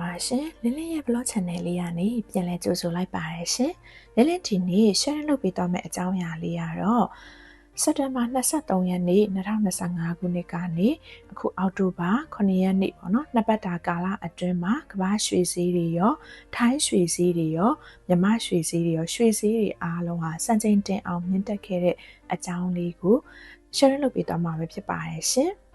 ပါရှင်လင်းလင်းရဲ့ blog channel လေးကနေပြန်လည်ကြိုဆိုလိုက်ပါတယ်ရှင်လင်းလင်းဒီနေ့ share လုပ်ပေးသွားမယ့်အကြောင်းအရာလေးကတော့စက်တင်ဘာ23ရက်နေ့2025ခုနှစ်ကနေအခုအောက်တိုဘာ9ရက်နေ့ပေါ့နော်နှစ်ပတ်တာကာလအတွင်းမှာကမ္ဘာရွှေစည်းတွေရောထိုင်းရွှေစည်းတွေရောမြမရွှေစည်းတွေရောရွှေစည်းတွေအားလုံးဟာစံချိန်တင်အောင်မြင့်တက်ခဲ့တဲ့အကြောင်းလေးကို share လုပ်ပေးသွားမှာပဲဖြစ်ပါတယ်ရှင်။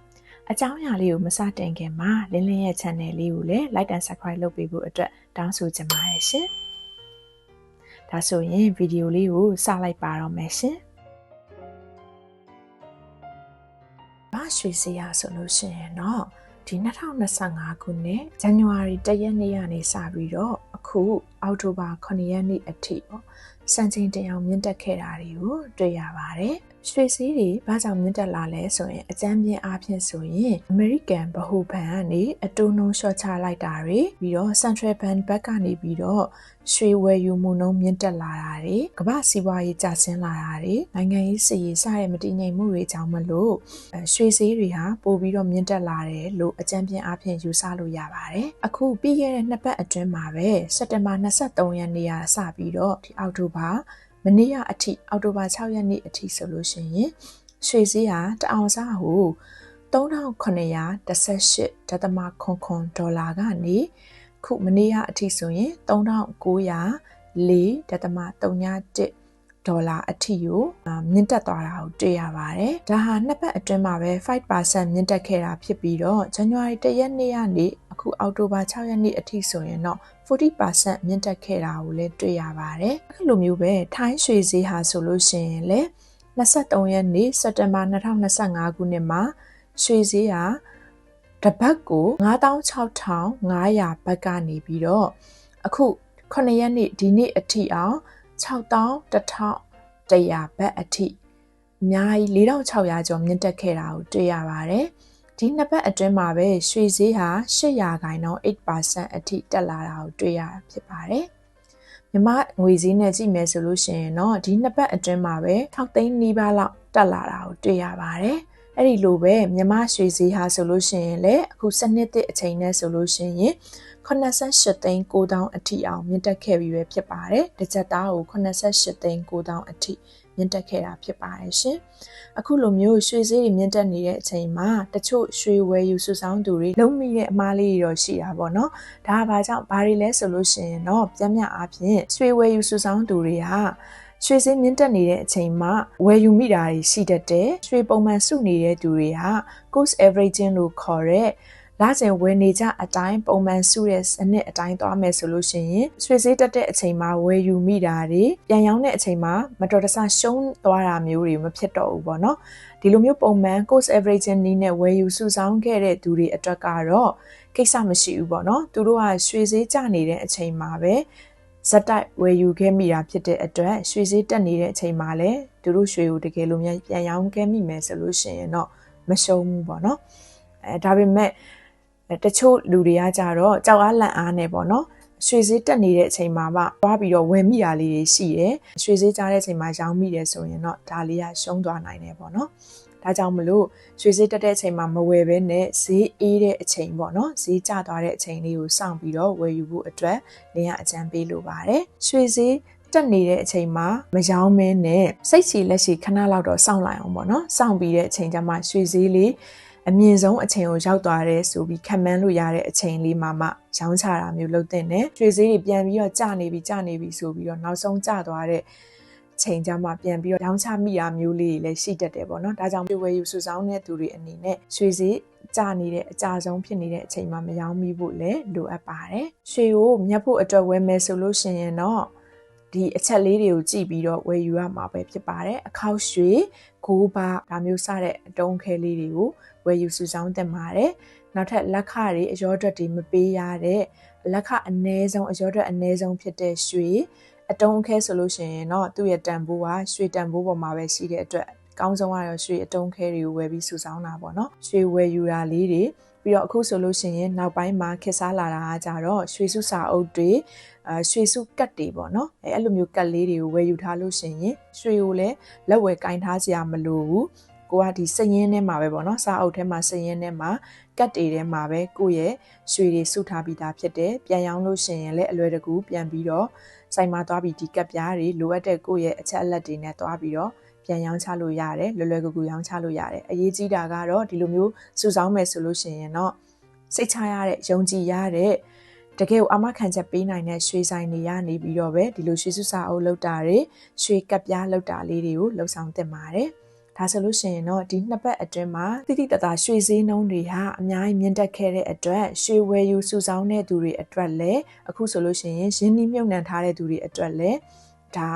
အကြောင်းအရာလေးကိုမစတင်ခင်မှာလင်းလင်းရဲ့ channel လေးကိုလည်း like and subscribe လုပ်ပေးဖို့အတွက်တောင်းဆိုချင်ပါတယ်ရှင်။ဒါဆိုရင်ဗီဒီယိုလေးကိုစလိုက်ပါတော့မယ်ရှင်။ဘာရွှေစရာဆိုလို့ရှိရင်တော့ဒီ2025ခုနှစ်ဇန်နဝါရီ1ရက်နေ့ကနေစပြီးတော့အခုအောက်တိုဘာ9ရက်နေ့အထိပေါ့စံချိန်တင်အောင်မြင့်တက်ခဲ့တာတွေကိုတွေ့ရပါတယ်။ ရွှေစည်းတွေဘာကြောင့်မြင့်တက်လာလဲဆိုရင်အကြမ်းပြင်းအားဖြင့်ဆိုရင် American ဗဟိုဘဏ်ကနေအတူနှုံးလျှော့ချလိုက်တာတွေပြီးတော့ Central Bank ဘက်ကနေပြီးတော့ရွှေဝယ်ယူမှုနှုန်းမြင့်တက်လာတာတွေကမ္ဘာစီးပွားရေးကျဆင်းလာတာတွေနိုင်ငံရေးစီရေးစတဲ့မတည်ငြိမ်မှုတွေကြောင့်မလို့ရွှေစည်းတွေဟာပိုပြီးတော့မြင့်တက်လာတယ်လို့အကြံပြင်းအားဖြင့်ယူဆလို့ရပါတယ်။အခုပြီးခဲ့တဲ့နှစ်ပတ်အတွင်းမှာပဲစက်တင်ဘာ23ရက်နေ့ကစပြီးတော့ဒီအောက်တိုဘာ မနေ့ကအထိအောက်တိုဘာ6ရက်နေ့အထိဆိုလို့ရှိရင်ရွှေစည်းဟာတအောင်စားဟို3918.8ဒေါ်လာကနေခုမနေ့ကအထိဆိုရင်3904.31 ဒေါ်လာအထိကိုမြင့်တက်သွားတာကိုတွေ့ရပါတယ်။ဒါဟာနှစ်ပတ်အတွင်းမှာပဲ5%မြင့်တက်ခဲ့တာဖြစ်ပြီးတော့ January 1ရက်နေ့ကနေအခုအောက်တိုဘာ6ရက်နေ့အထိဆိုရင်တော့40%မြင့်တက်ခဲ့တာကိုလည်းတွေ့ရပါတယ်။အဲ့လိုမျိုးပဲထိုင်းရွှေဈေးဟာဆိုလို့ရှိရင်လည်း23ရက်နေ့စက်တင်ဘာ2025ခုနှစ်မှာရွှေဈေးဟာတပတ်ကို96,500ဘတ်ကနေပြီးတော့အခု9ရက်နေ့ဒီနေ့အထိအောင် 6100ဘတ်အထိအများကြီး4600ကျော်မြင့်တက်ခဲ့တာကိုတွေ့ရပါတယ်။ဒီနှစ်ပတ်အတွင်းမှာပဲရွှေဈေးဟာ800ခိုင်နှုန်း8%အထိတက်လာတာကိုတွေ့ရဖြစ်ပါတယ်။မြမငွေဈေးနဲ့ကြည့်မယ်ဆိုလို့ရှိရင်တော့ဒီနှစ်ပတ်အတွင်းမှာပဲ6သိန်းနီးပါးလောက်တက်လာတာကိုတွေ့ရပါတယ်။ အဲ့ဒီလိုပဲမြမရွှေဈေးဟာဆိုလို့ရှိရင်လည်းအခုစနစ်တစ်အချိန်နဲ့ဆိုလို့ရှိရင်88သိန်း9000အထိအောင်မြင့်တက်ခဲ့ပြီးပဲဖြစ်ပါတယ်။တစ်ချက်သားကို88သိန်း9000အထိမြင့်တက်ခဲ့တာဖြစ်ပါတယ်ရှင်။အခုလိုမျိုးရွှေဈေးတွေမြင့်တက်နေတဲ့အချိန်မှာတချို့ရွှေဝယ်ယူစုဆောင်းသူတွေလုံးမိတဲ့အမားလေးတွေတော့ရှိတာပေါ့နော်။ဒါကဘာကြောင့်ဘာတွေလဲဆိုလို့ရှိရင်တော့ပြင်းပြအားဖြင့်ရွှေဝယ်ယူစုဆောင်းသူတွေဟာ ရွှေစင်းမြင့်တက်နေတဲ့အချိန်မှာဝယ်ယူမိတာတွေရှိတတ်တယ်။ရွှေပုံမှန်စုနေတဲ့သူတွေဟာ cost averaging လို့ခေါ်တဲ့လစဉ်ဝယ်နေကြအတိုင်းပုံမှန်စုတဲ့စနစ်အတိုင်းသွားမယ်ဆိုလို့ရှိရင်ရွှေဈေးတက်တဲ့အချိန်မှာဝယ်ယူမိတာတွေပြန်ရောင်းတဲ့အချိန်မှာမတော်တဆရှုံးသွားတာမျိုးတွေမဖြစ်တော့ဘူးပေါ့နော်ဒီလိုမျိုးပုံမှန် cost averaging နည်းနဲ့ဝယ်ယူစုဆောင်းခဲ့တဲ့သူတွေအတွက်ကတော့ကိစ္စမရှိဘူးပေါ့နော်သူတို့ကရွှေဈေးကျနေတဲ့အချိန်မှာပဲ ဇက်တိုက်ဝယ်ယူခဲ့မိတာဖြစ်တဲ့အတွက်ရွှေဈေးတက်နေတဲ့အချိန်မှာလည်းသူတို့ရွှေကိုတကယ်လို့များပြန်ရောင်းခဲ့မိမယ်ဆိုလို့ရှိရင်တော့မရှုံးဘူးပေါ့နော်အဲဒါပေမဲ့တချို့လူတွေကကြတော့ကြောက်အားလန့်အားနဲ့ပေါ့နော်ရွှေဈေးတက်နေတဲ့အချိန်မှာမှသွားပြီးတော့ဝယ်မိတာလေးတွေရှိတယ်ရွှေဈေးကြားတဲ့အချိန်မှာရောင်းမိတယ်ဆိုရင်တော့ဒါလေးကရှုံးသွားနိုင်တယ်ပေါ့နော် ဒါကြောင့်မလို့ရွှေဈေးတက်တဲ့အချိန်မှာမဝယ်ဘဲနဲ့ဈေးအေးတဲ့အချိန်ပေါ့နော်ဈေးကျသွားတဲ့အချိန်လေးကိုစောင့်ပြီးတော့ဝယ်ယူဖို့အတွက်လင်းရအကြံပေးလိုပါတယ်ရွှေဈေးတက်နေတဲ့အချိန်မှာမရောင်းမင်းနဲ့စိတ်ချလက်ရှိခဏလောက်တော့စောင့်လိုက်အောင်ပေါ့နော်စောင့်ပြီးတဲ့အချိန်ကျမှရွှေဈေးလေးအမြင့်ဆုံးအချိန်ကိုရောက်သွားတယ်ဆိုပြီးခံမှန်းလို့ရတဲ့အချိန်လေးမှာမှရောင်းချတာမျိုးလုပ်တဲ့နဲ့ရွှေဈေးတွေပြန်ပြီးတော့ကျနေပြီကျနေပြီဆိုပြီးတော့နောက်ဆုံးကျသွားတဲ့ ချိန်ကြမှာပြန်ပြီးတော့ရောင်းချမိတာမျိုးလေးတွေလည်းရှိတတ်တယ်ပေါ့နော်ဒါကြောင့်ဝယ်ယူစုဆောင်းတဲ့သူတွေအနေနဲ့ရွှေဈေးကျနေတဲ့အကြဆုံးဖြစ်နေတဲ့အချိန်မှာမရောင်းမိဖို့လည်းလိုအပ်ပါတယ်ရွှေကိုမြတ်ဖို့အတွက်ဝယ်မယ်ဆိုလို့ရှိရင်တော့ဒီအချက်လေးတွေကိုကြည့်ပြီးတော့ဝယ်ယူရမှာပဲဖြစ်ပါတယ်အခောက်ရွှေဂိုးပါဒါမျိုးစတဲ့အတုံးခဲလေးတွေကိုဝယ်ယူစုဆောင်းတင်ပါတယ်နောက်ထပ်လက်ခတွေအရောဓာတ်တွေမပေးရတဲ့လက်ခအနည်းဆုံးအရောဓာတ်အနည်းဆုံးဖြစ်တဲ့ရွှေ အတုံးခဲဆိုလို့ရှိရင်တော့သူ့ရဲ့တန်ဖိုးကရွှေတန်ဖိုးပေါ်မှာပဲရှိတဲ့အတွက်ကောင်းဆုံးကတော့ရွှေအတုံးခဲတွေကိုဝယ်ပြီးစုဆောင်းတာပေါ့နော်ရွှေဝယ်ယူတာလေးတွေပြီးတော့အခုဆိုလို့ရှိရင်နောက်ပိုင်းမှာခက်စားလာတာကကြတော့ရွှေစုစာအုပ်တွေအဲရွှေစုကတ်တွေပေါ့နော်အဲအဲ့လိုမျိုးကတ်လေးတွေကိုဝယ်ယူထားလို့ရှိရင်ရွှေကိုလည်းလက်ဝယ်ကင်ထားစရာမလိုဘူး ကိုကဒီစည်ရင်းထဲမှာပဲပေါ့နော်စာအုပ်ထဲမှာစည်ရင်းထဲမှာကတ်တွေထဲမှာပဲကိုယ့်ရဲ့ရွှေတွေစုထားပြီးသားဖြစ်တယ်ပြန်ရောင်းလို့ရှိရင်လည်းအလွယ်တကူပြန်ပြီးတော့ဆိုင်မှာသွားပြီးဒီကတ်ပြားတွေလိုအပ်တဲ့ကိုယ့်ရဲ့အချက်အလက်တွေနဲ့သွားပြီးတော့ပြန်ရောင်းချလို့ရတယ်လွယ်လွယ်ကူကူရောင်းချလို့ရတယ်အရေးကြီးတာကတော့ဒီလိုမျိုးစုဆောင်းမယ်ဆိုလို့ရှိရင်တော့စိတ်ချရတဲ့ယုံကြည်ရတဲ့တကယ်ကိုအမခံချက်ပေးနိုင်တဲ့ရွှေဆိုင်တွေကနေပြီးတော့ပဲဒီလိုရွှေစုစာအုပ်လောက်တာတွေရွှေကပ်ပြားလောက်တာလေးတွေကိုလှုပ်ဆောင်တင်ပါတယ်။ ဒါဆိုလို့ရှိရင်တော့ဒီနှစ်ပတ်အတွင်းမှာတိတိတသားရွှေစည်းနှုန်းတွေဟာအများကြီးမြင့်တက်ခဲ့တဲ့အတွက်ရွှေဝယ်ယူစုဆောင်းတဲ့သူတွေအတွက်လည်းအခုဆိုလို့ရှိရင်ရင်းနှီးမြှုပ်နှံထားတဲ့သူတွေအတွက်လည်းဒါ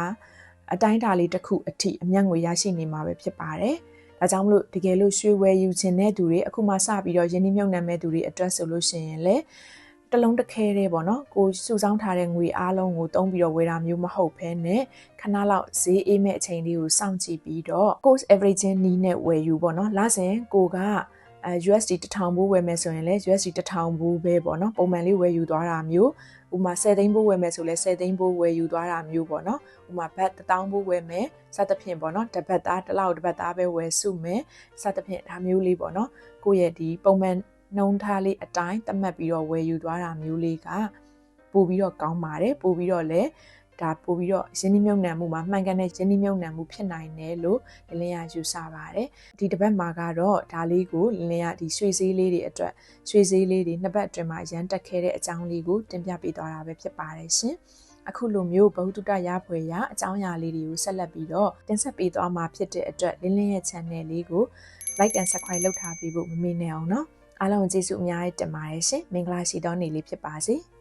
အတိုင်းအတာလေးတစ်ခုအထိအမျက်ငွေရရှိနေမှာပဲဖြစ်ပါတယ်။ဒါကြောင့်မလို့တကယ်လို့ရွှေဝယ်ယူခြင်းတဲ့သူတွေအခုမှစပြီးတော့ယင်းနှိမ့်မြုပ်နှံမဲ့သူတွေအတွက်ဆိုလို့ရှိရင်လည်း တလုံးတစ်ခဲတည်းပေါ့နော်ကိုစုဆောင်းထားတဲ့ငွေအားလုံးကိုတုံးပြီးတော့ဝယ်တာမျိုးမဟုတ်ဘဲနဲ့ခဏလောက်ဈေးအေးမဲ့အချိန်လေးကိုစောင့်ကြည့်ပြီးတော့ cost averaging နီးနဲ့ဝယ်ယူပေါ့နော်လစဉ်ကိုကအဲ USD 1000ဘူးဝယ်မယ်ဆိုရင်လည်း USD 1000ဘူးပဲပေါ့နော်ပုံမှန်လေးဝယ်ယူသွားတာမျိုးဥမာ10သိန်းဘူးဝယ်မယ်ဆိုလဲ10သိန်းဘူးဝယ်ယူသွားတာမျိုးပေါ့နော်ဥမာဘတ်1000ဘူးဝယ်မယ်စသဖြင့်ပေါ့နော်တပတ်သားတစ်လောက်တစ်ပတ်သားပဲဝယ်စုမယ်စသဖြင့်ဒါမျိုးလေးပေါ့နော်ကိုယ့်ရဲ့ဒီပုံမှန် နှုံထားလေးအတိုင်းသတ်မှတ်ပြီးတော့ဝယ်ယူသွားတာမျိုးလေးကပို့ပြီးတော့ကောင်းပါတယ်ပို့ပြီးတော့လည်းဒါပို့ပြီးတော့ရင်းနှီးမြှုပ်နှံမှုမှာမှန်ကန်တဲ့ရင်းနှီးမြှုပ်နှံမှုဖြစ်နိုင်တယ်လို့လင်းလင်းရယူဆပါတယ်ဒီတစ်ပတ်မှာကတော့ဒါလေးကိုလင်းလင်းရဒီရွှေစည်းလေးတွေအတွက်ရွှေစည်းလေးတွေနှစ်ပတ်အတွင်းမှာရန်တက်ခဲ့တဲ့အကြောင်းလေးကိုတင်ပြပေးသွားတာပဲဖြစ်ပါတယ်ရှင်အခုလိုမျိုးဘဝတုတရဖွယ်ရအကြောင်းအရာလေးတွေကိုဆက်လက်ပြီးတော့တင်ဆက်ပေးသွားမှာဖြစ်တဲ့အတွက်လင်းလင်းရဲ့ channel လေးကို like and subscribe လုပ်ထားပေးဖို့မမေ့နဲ့အောင်နော် အားလုံးကျေးဇူးအများကြီးတင်ပါတယ်ရှင်မင်္ဂလာရှိသောနေ့လေးဖြစ်ပါစေ။